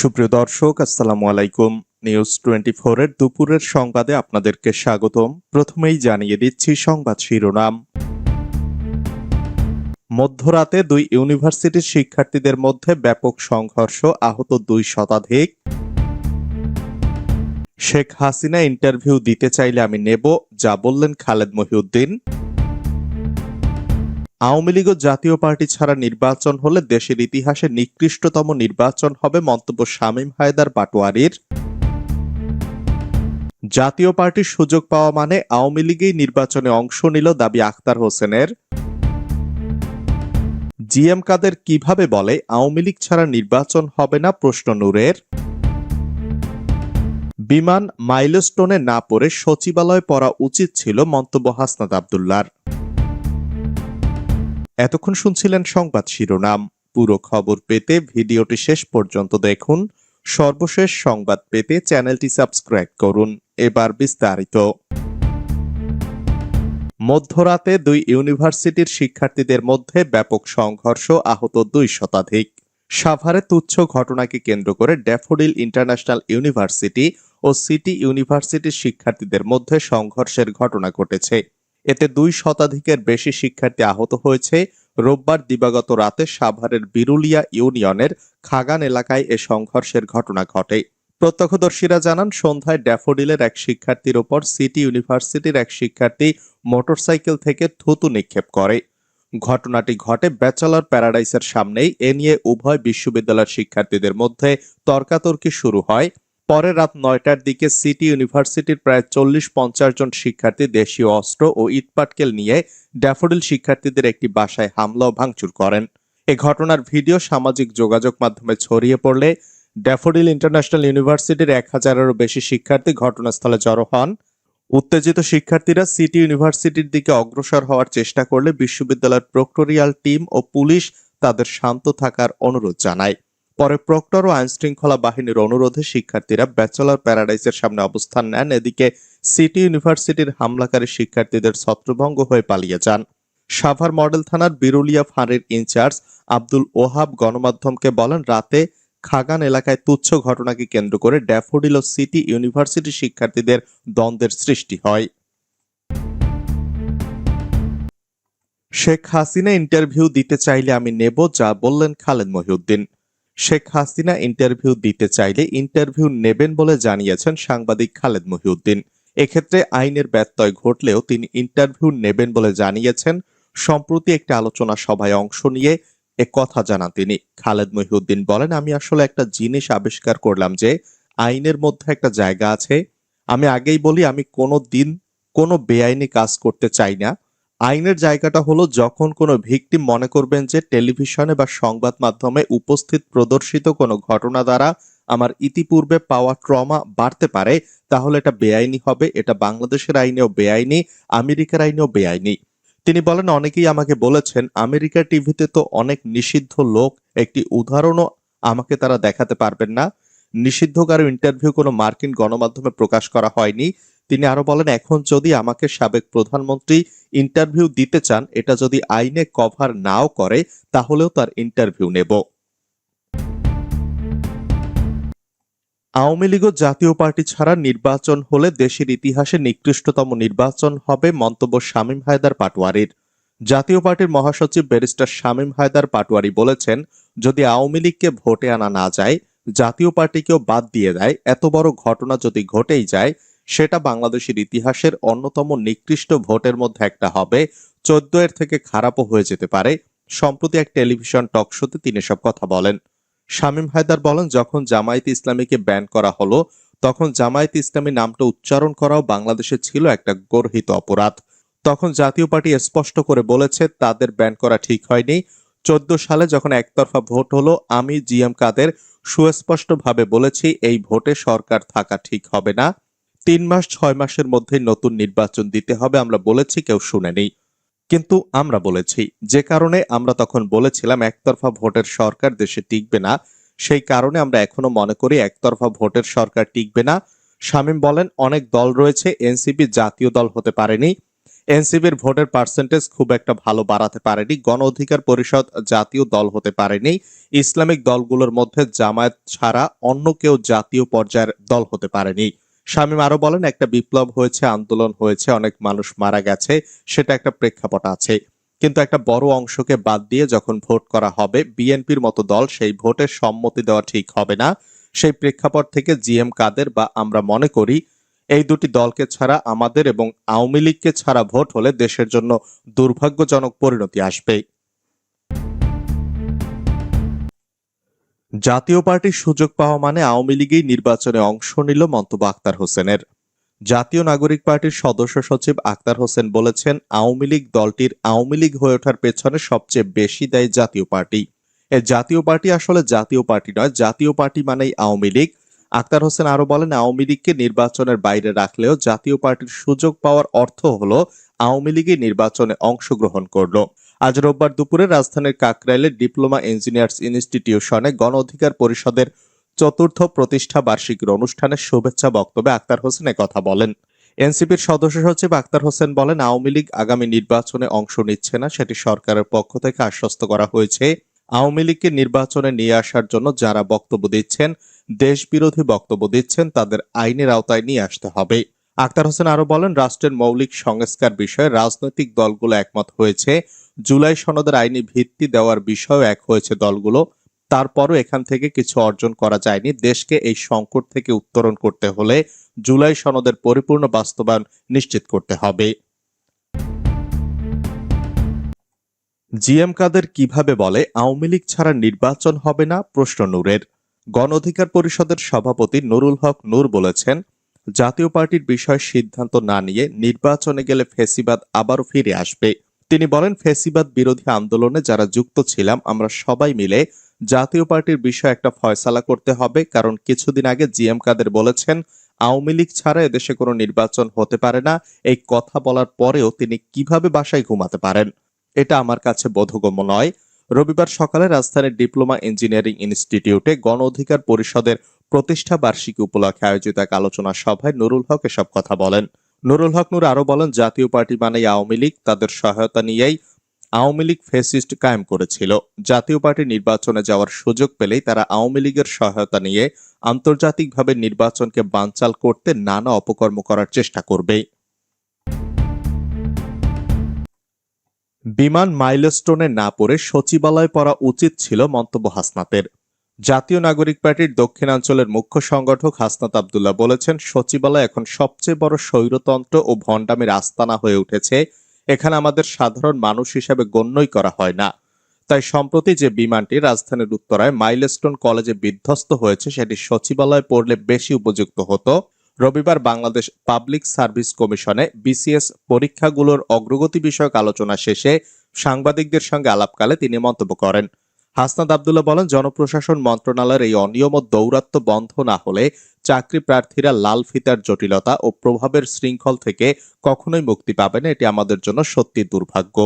সুপ্রিয় দর্শক, আসসালামু আলাইকুম। নিউজ টোয়েন্টি এর দুপুরের সংবাদে আপনাদেরকে স্বাগতম। প্রথমেই জানিয়ে দিচ্ছি সংবাদ শিরোনাম। মধ্যরাতে দুই ইউনিভার্সিটির শিক্ষার্থীদের মধ্যে ব্যাপক সংঘর্ষ আহত দুই শতাধিক। শেখ হাসিনা ইন্টারভিউ দিতে চাইলে আমি নেব, যা বললেন খালেদ মহিউদ্দিন। আওয়ামী লীগ ও জাতীয় পার্টি ছাড়া নির্বাচন হলে দেশের ইতিহাসে নিকৃষ্টতম নির্বাচন হবে মন্তব্য শামীম হায়দার পাটোয়ারির। জাতীয় পার্টির সুযোগ পাওয়া মানে আওয়ামী লীগেই নির্বাচনে অংশ নিল দাবি আখতার হোসেনের। জিএম কাদের কীভাবে বলে, আওয়ামী লীগ ছাড়া নির্বাচন হবে না প্রশ্ন নূরের। বিমান মাইলস্টোনে না পড়ে সচিবালয়ে পড়া উচিত ছিল মন্তব্য হাসনাত আবদুল্লার। এতক্ষণ শুনছিলেন সংবাদ শিরোনাম। পুরো খবর পেতে ভিডিওটি শেষ পর্যন্ত দেখুন। সর্বশেষ সংবাদ পেতে চ্যানেলটি সাবস্ক্রাইব করুন। এবার বিস্তারিত। মধ্যরাতে দুই ইউনিভার্সিটির শিক্ষার্থীদের মধ্যে ব্যাপক সংঘর্ষ আহত দুই শতাধিক। সাভারে তুচ্ছ ঘটনাকে কেন্দ্র করে ড্যাফোডিল ইন্টারন্যাশনাল ইউনিভার্সিটি ও সিটি ইউনিভার্সিটির শিক্ষার্থীদের মধ্যে সংঘর্ষের ঘটনা ঘটেছে। এতে দুই শতাধিকের বেশি শিক্ষার্থী আহত হয়েছে। রোববার দিবাগত রাতে সাভারের বিরুলিয়া ইউনিয়নের খাগান এলাকায় এ সংঘর্ষের ঘটনা ঘটে। প্রত্যক্ষদর্শীরা জানান, সন্ধ্যায় ড্যাফোডিলের এক শিক্ষার্থীর ওপর সিটি ইউনিভার্সিটির এক শিক্ষার্থী মোটরসাইকেল থেকে থুতু নিক্ষেপ করে। ঘটনাটি ঘটে ব্যাচেলর প্যারাডাইসের সামনেই। এ নিয়ে উভয় বিশ্ববিদ্যালয়ের শিক্ষার্থীদের মধ্যে তর্কাতর্কি শুরু হয়। পরে রাত নয়টার দিকে সিটি ইউনিভার্সিটির প্রায় চল্লিশ পঞ্চাশ জন শিক্ষার্থী দেশীয় অস্ত্র ও ইটপাটকেল নিয়ে ড্যাফোডিল শিক্ষার্থীদের একটি বাসায় হামলা ও ভাঙচুর করেন। এ ঘটনার ভিডিও সামাজিক যোগাযোগ মাধ্যমে ছড়িয়ে পড়লে ড্যাফোডিল ইন্টারন্যাশনাল ইউনিভার্সিটির এক হাজারেরও বেশি শিক্ষার্থী ঘটনাস্থলে জড়ো হন। উত্তেজিত শিক্ষার্থীরা সিটি ইউনিভার্সিটির দিকে অগ্রসর হওয়ার চেষ্টা করলে বিশ্ববিদ্যালয়ের প্রক্টোরিয়াল টিম ও পুলিশ তাদের শান্ত থাকার অনুরোধ জানায়। পরে প্রক্টর ও আইনশৃঙ্খলা বাহিনীর অনুরোধে শিক্ষার্থীরা ব্যাচেলর প্যারাডাইসের সামনে অবস্থান নেন। এদিকে সিটি ইউনিভার্সিটির হামলাকারী শিক্ষার্থীদের ছত্রভঙ্গ হয়ে পালিয়ে যান। সাভার মডেল থানার বিরুলিয়া ফাঁড়ির ইনচার্জ আব্দুল ওহাব গণমাধ্যমকে বলেন, রাতে খাগান এলাকায় তুচ্ছ ঘটনাকে কেন্দ্র করে ড্যাফোডিল ও সিটি ইউনিভার্সিটি শিক্ষার্থীদের দ্বন্দ্বের সৃষ্টি হয়। শেখ হাসিনা ইন্টারভিউ দিতে চাইলে আমি নেব যা বললেন খালেদ মহিউদ্দিন। শেখ হাসিনা ইন্টারভিউ দিতে চাইলে ইন্টারভিউ নেবেন বলে জানিয়েছেন সাংবাদিক খালেদ মহিউদ্দিন। এক্ষেত্রে আইনের ব্যত্যয় ঘটলেও তিনি ইন্টারভিউ নেবেন বলে জানিয়েছেন। সম্প্রতি একটি আলোচনা সভায় অংশ নিয়ে এ কথা জানান তিনি। খালেদ মহিউদ্দিন বলেন, আমি আসলে একটা জিনিস আবিষ্কার করলাম যে আইনের মধ্যে একটা জায়গা আছে। আমি আগেই বলি, আমি কোনো দিন কোনো বেআইনি কাজ করতে চাই না। আইনের জায়গাটা হলো যখন কোনো ভিকটিম মনে করবেন যে টেলিভিশনে বা সংবাদ মাধ্যমে উপস্থিত প্রদর্শিত কোনো ঘটনা দ্বারা আমার ইতিপূর্বে পাওয়া ট্রমা বাড়তে পারে, তাহলে এটা বেআইনি হবে। এটা বাংলাদেশের আইনেও বেআইনি, আমেরিকার আইনেও বেআইনি। তিনি বলেন, অনেকেই আমাকে বলেছেন আমেরিকার টিভিতে তো অনেক নিষিদ্ধ লোক, একটি উদাহরণও আমাকে তারা দেখাতে পারবেন না। নিষিদ্ধ কারও ইন্টারভিউ কোনো মার্কিন গণমাধ্যমে প্রকাশ করা হয়নি। তিনি আরও বলেন, এখন যদি আমাকে সাবেক প্রধানমন্ত্রী ইন্টারভিউ দিতে চান, এটা যদি আইনে কভার নাও করে, তাহলেও তার ইন্টারভিউ নেব। আওয়ামী লীগ জাতীয় পার্টি ছাড়া নির্বাচন হলে দেশের ইতিহাসে নিকৃষ্টতম নির্বাচন হবে মন্তব্য শামীম হায়দার পাটোয়ারির। জাতীয় পার্টির মহাসচিব ব্যারিস্টার শামীম হায়দার পাটোয়ারি বলেছেন, যদি আওয়ামী লীগকে ভোটে আনা না যায়, জাতীয় পার্টিকেও বাদ দিয়ে দেয়, এত বড় ঘটনা যদি ঘটেই যায় সেটা বাংলাদেশের ইতিহাসের অন্যতম নিকৃষ্ট ভোটের মধ্যে একটা হবে। চোদ্দ এর থেকে খারাপও হয়ে যেতে পারে। সম্প্রতি এক টেলিভিশন টক শোতে তিনি সব কথা বলেন। শামীম হায়দার বলেন, যখন জামায়াত ইসলামীকে ব্যান করা হলো, তখন জামায়াত ইসলামী নামটা উচ্চারণ করাও বাংলাদেশে ছিল একটা গর্হিত অপরাধ। তখন জাতীয় পার্টি স্পষ্ট করে বলেছে, তাদের ব্যান করা ঠিক হয়নি। চোদ্দ সালে যখন একতরফা ভোট হলো, আমি জিএম কাদের সুস্পষ্টভাবে বলেছি, এই ভোটে সরকার থাকা ঠিক হবে না। তিন মাস, ছয় মাসের মধ্যে নতুন নির্বাচন দিতে হবে, আমরা বলেছি, কেউ শুনেনি কিন্তু আমরা বলেছি, যে কারণে আমরা তখন বলেছিলাম, একতরফা ভোটের সরকার দেশে টিকবে না, সেই কারণে আমরা এখনও মনে করি, একতরফা ভোটের সরকার টিকবে না। শামীম বলেন, অনেক দল রয়েছে, এনসিপি জাতীয় দল হতে পারেনি। এনসিপির ভোটের পার্সেন্টেজ খুব একটা ভালো বাড়াতে পারেনি, গণ অধিকার পরিষদ জাতীয় দল হতে পারেনি। ইসলামিক দলগুলোর মধ্যে জামায়াত ছাড়া অন্য কেউ জাতীয় পর্যায়ের দল হতে পারেনি। শামীম আরও বলেন, একটা বিপ্লব হয়েছে, আন্দোলন হয়েছে, অনেক মানুষ মারা গেছে, সেটা একটা প্রেক্ষাপট আছে। কিন্তু একটা বড় অংশকে বাদ দিয়ে যখন ভোট করা হবে, বিএনপির মতো দল সেই ভোটের সম্মতি দেওয়া ঠিক হবে না। সেই প্রেক্ষাপট থেকে জিএম কাদের বা আমরা মনে করি, এই দুটি দলকে ছাড়া আমাদের এবং আওয়ামী লীগকে ছাড়া ভোট হলে দেশের জন্য দুর্ভাগ্যজনক পরিণতি আসবে জাতীয় পার্টির সুযোগ পাওয়া মানে আওয়ামী লীগেই নির্বাচনে অংশ নিল মন্তব্য আক্তার হোসেনের। জাতীয় নাগরিক পার্টির সদস্য সচিব আক্তার হোসেন বলেছেন, আওয়ামী লীগ দলটির আওয়ামী লীগ হয়ে ওঠার পেছনে সবচেয়ে বেশি দেয় জাতীয় পার্টি। এ জাতীয় পার্টি আসলে জাতীয় পার্টি নয়, জাতীয় পার্টি মানেই আওয়ামী লীগ। আক্তার হোসেন আরও বলেন, আওয়ামী লীগকে নির্বাচনের বাইরে রাখলেও জাতীয় পার্টির সুযোগ পাওয়ার অর্থ হলো, আওয়ামী লীগই নির্বাচনে অংশগ্রহণ করল। আজ রোববার দুপুরে রাজধানীর কাকরাইলের ডিপ্লোমা ইঞ্জিনিয়ার্স ইনস্টিটিউশনে গণ অধিকার পরিষদের চতুর্থ প্রতিষ্ঠা বার্ষিকীর অনুষ্ঠানে শুভেচ্ছা বক্তব্যে আক্তার হোসেন কথা বলেন। এনসিপির সদস্য সচিব আক্তার হোসেন বলেন, আওয়ামী লীগ আগামী নির্বাচনে অংশ নিচ্ছে না, সেটি সরকারের পক্ষ থেকে আশ্বস্ত করা হয়েছে। আওয়ামী লীগকে নির্বাচনে নিয়ে আসার জন্য যারা বক্তব্য দিচ্ছেন দেশ বিরোধী বক্তব্য দিচ্ছেন, তাদের আইনের আওতায় নিয়ে আসতে হবে। আক্তার হোসেন আরও বলেন, রাষ্ট্রের মৌলিক সংস্কার বিষয়ে রাজনৈতিক দলগুলো একমত হয়েছে। জুলাই সনদের আইনি ভিত্তি দেওয়ার বিষয়েও এক হয়েছে দলগুলো। তারপরও এখান থেকে কিছু অর্জন করা যায়নি। দেশকে এই সংকট থেকে উত্তরণ করতে হলে জুলাই সনদের পরিপূর্ণ বাস্তবায়ন নিশ্চিত করতে হবে। জিএম কাদের কীভাবে বলে, আওয়ামী লীগ ছাড়া নির্বাচন হবে না? প্রশ্ন নূরের। গণ অধিকার পরিষদের সভাপতি নুরুল হক নূর বলেছেন, জাতীয় পার্টির বিষয়ে সিদ্ধান্ত না নিয়ে নির্বাচনে গেলে ফেসিবাদ আবারও ফিরে আসবে। তিনি বলেন, ফেসিবাদ বিরোধী আন্দোলনে যারা যুক্ত ছিলাম, আমরা সবাই মিলে জাতীয় পার্টির বিষয়ে একটা ফয়সালা করতে হবে, কারণ কিছুদিন আগে জিএম কাদের বলেছেন, আওয়ামী লীগ ছাড়া এদেশে কোনো নির্বাচন হতে পারে না। এই কথা বলার পরেও তিনি কীভাবে বাসায় ঘুমাতে পারেন? এটা আমার কাছে বোধগম্য নয়। রবিবার সকালে রাজধানীর ডিপ্লোমা ইঞ্জিনিয়ারিং ইনস্টিটিউটে গণ অধিকার পরিষদের প্রতিষ্ঠা বার্ষিকী উপলক্ষে আয়োজিত এক আলোচনা সভায় নুরুল হক এসব কথা বলেন। নুরুল হক নূর আরও বলেন, জাতীয় পার্টি মানেই আওয়ামী লীগ, তাদের সহায়তা নিয়েই আওয়ামী লীগ ফেসিস্ট কায়েম করেছিল। জাতীয় পার্টি নির্বাচনে যাওয়ার সুযোগ পেলেই তারা আওয়ামী লীগের সহায়তা নিয়ে আন্তর্জাতিকভাবে নির্বাচনকে বানচাল করতে নানা অপকর্ম করার চেষ্টা করবে। বিমান মাইলস্টোনে না পড়ে সচিবালয় পড়া উচিত ছিল মন্তব্য হাসনাতের। জাতীয় নাগরিক পার্টির দক্ষিণাঞ্চলের মুখ্য সংগঠক হাসনাত আবদুল্লাহ বলেছেন, সচিবালয় এখন সবচেয়ে বড় স্বৈরতন্ত্র ও ভণ্ডামির আস্তানা হয়ে উঠেছে। এখানে আমাদের সাধারণ মানুষ হিসেবে গণ্যই করা হয় না। তাই সম্প্রতি যে বিমানটি রাজধানীর উত্তরায় মাইলস্টোন কলেজে বিধ্বস্ত হয়েছে, সেটি সচিবালয়ে পড়লে বেশি উপযুক্ত হতো। রবিবার বাংলাদেশ পাবলিক সার্ভিস কমিশনে বিসিএস পরীক্ষাগুলোর অগ্রগতি বিষয়ক আলোচনা শেষে সাংবাদিকদের সঙ্গে আলাপকালে তিনি মন্তব্য করেন। হাসনাদ আবদুল্লাহ বলেন, জনপ্রশাসন মন্ত্রণালয়ের এই অনিয়ম ও দৌরাত্ম বন্ধ না হলে চাকরি প্রার্থীরা লাল ফিতার জটিলতা ও প্রভাবের শৃঙ্খল থেকে কখনোই মুক্তি পাবে না। এটি আমাদের জন্য সত্যি দুর্ভাগ্য।